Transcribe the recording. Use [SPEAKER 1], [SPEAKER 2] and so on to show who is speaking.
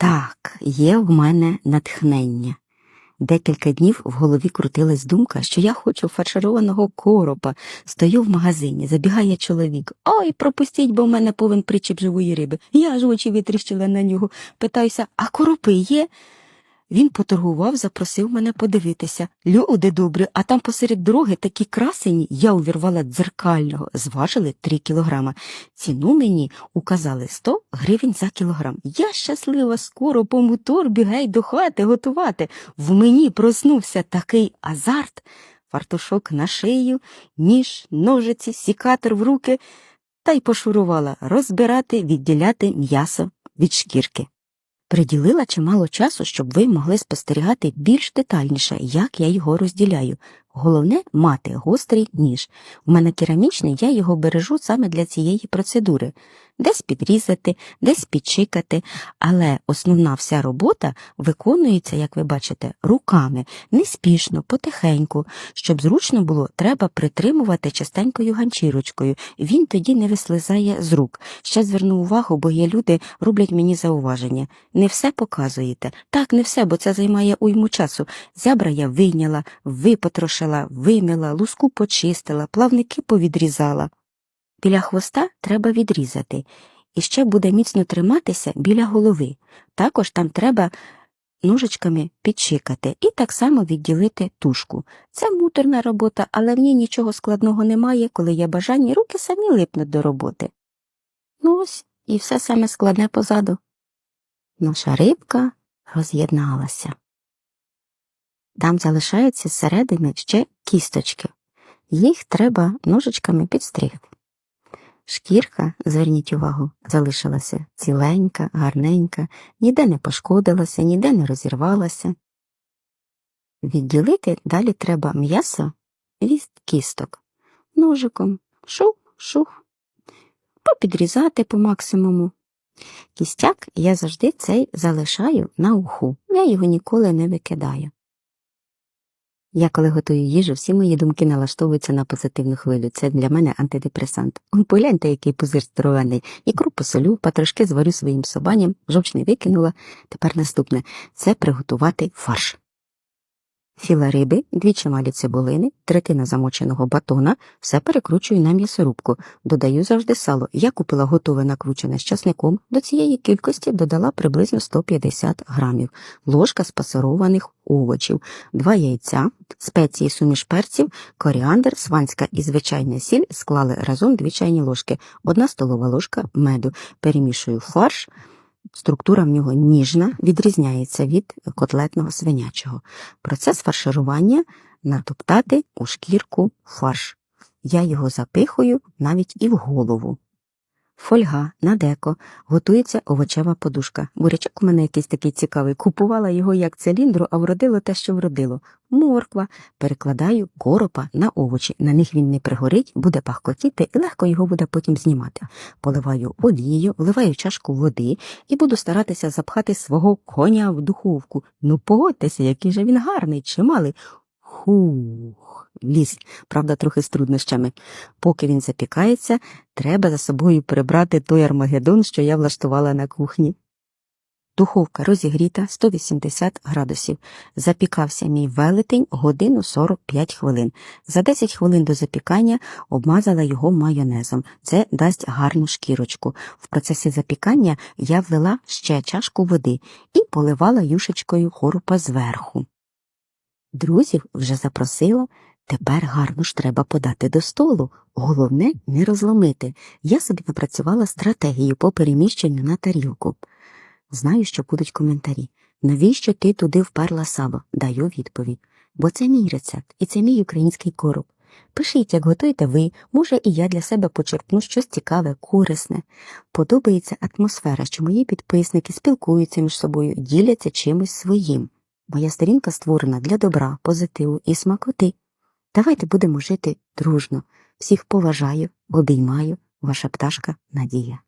[SPEAKER 1] Так, є в мене натхнення. Декілька днів в голові крутилась думка, що я хочу фаршированого коропа. Стою в магазині, забігає чоловік. Ой, пропустіть, бо в мене повен причіп живої риби. Я ж очі витріщила на нього. Питаюся, а коропи є? Він поторгував, запросив мене подивитися. Люди добрі, а там посеред дороги такі красені, я увірвала дзеркального, зважили три кілограма. Ціну мені указали 100 гривень за кілограм. Я щаслива, скоро по моторбі гей до хати готувати. В мені проснувся такий азарт. Фартушок на шию, ніж, ножиці, сікатор в руки, та й пошурувала розбирати, відділяти м'ясо від шкірки. Приділила чимало часу, щоб ви могли спостерігати більш детальніше, як я його розділяю. Головне мати гострий ніж. У мене керамічний, я його бережу саме для цієї процедури. Десь підрізати, десь підчикати, але основна вся робота виконується, як ви бачите, руками, неспішно, потихеньку. Щоб зручно було, треба притримувати частенькою ганчірочкою, він тоді не вислизає з рук. Ще зверну увагу, бо є люди роблять мені зауваження. Не все показуєте. Так, не все, бо це займає уйму часу. Зябра я вийняла, випотрошила, вимила, луску почистила, плавники повідрізала. Біля хвоста треба відрізати, і ще буде міцно триматися біля голови. Також там треба ножичками підчикати і так само відділити тушку. Це муторна робота, але в ній нічого складного немає, коли є бажання, руки самі липнуть до роботи. Ну ось і все саме складне позаду. Наша рибка роз'єдналася. Там залишаються зсередини ще кісточки. Їх треба ножичками підстригти. Шкірка, зверніть увагу, залишилася ціленька, гарненька, ніде не пошкодилася, ніде не розірвалася. Відділити далі треба м'ясо від кісток. Ножиком шух, шух, попідрізати по максимуму. Кістяк я завжди цей залишаю на уху, я його ніколи не викидаю. Я коли готую їжу, всі мої думки налаштовуються на позитивну хвилю. Це для мене антидепресант. Погляньте, який пузир здоровений. Ікру посолю, патрошки зварю своїм собаням, не викинула. Тепер наступне це приготувати фарш. Філа риби, дві чималі цибулини, третина замоченого батона, все перекручую на м'ясорубку. Додаю завжди сало. Я купила готове накручене з часником. До цієї кількості додала приблизно 150 грамів, ложка з пасированих овочів, два яйця, спеції суміш перців, коріандр, сванська і звичайна сіль склали разом 2 чайні ложки, одна столова ложка меду. Перемішую фарш. Структура в нього ніжна, відрізняється від котлетного свинячого. Процес фарширування натоптати у шкірку фарш. Я його запихую навіть і в голову. Фольга на деко, готується овочева подушка. Бурячок у мене якийсь такий цікавий. Купувала його як циліндру, а вродило те, що вродило. Морква. Перекладаю коропа на овочі. На них він не пригорить, буде пахкотіти і легко його буде потім знімати. Поливаю олією, вливаю чашку води і буду старатися запхати свого коня в духовку. Ну, погодьтеся, який же він гарний, чималий. Хух, ліс, правда, трохи з труднощами. Поки він запікається, треба за собою прибрати той армагеддон, що я влаштувала на кухні. Духовка розігріта 180 градусів. Запікався мій велетень годину 45 хвилин. За 10 хвилин до запікання обмазала його майонезом. Це дасть гарну шкірочку. В процесі запікання я влила ще чашку води і поливала юшечкою хорупа зверху. Друзів вже запросила, тепер гарно ж треба подати до столу. Головне не розломити. Я собі напрацювала стратегію по переміщенню на тарілку. Знаю, що будуть коментарі. Навіщо ти туди вперла сало? Даю відповідь. Бо це мій рецепт, і це мій український короб. Пишіть, як готуєте ви, може, і я для себе почерпну щось цікаве, корисне. Подобається атмосфера, що мої підписники спілкуються між собою, діляться чимось своїм. Моя сторінка створена для добра, позитиву і смакоти. Давайте будемо жити дружно. Всіх поважаю, обіймаю, ваша пташка Надія.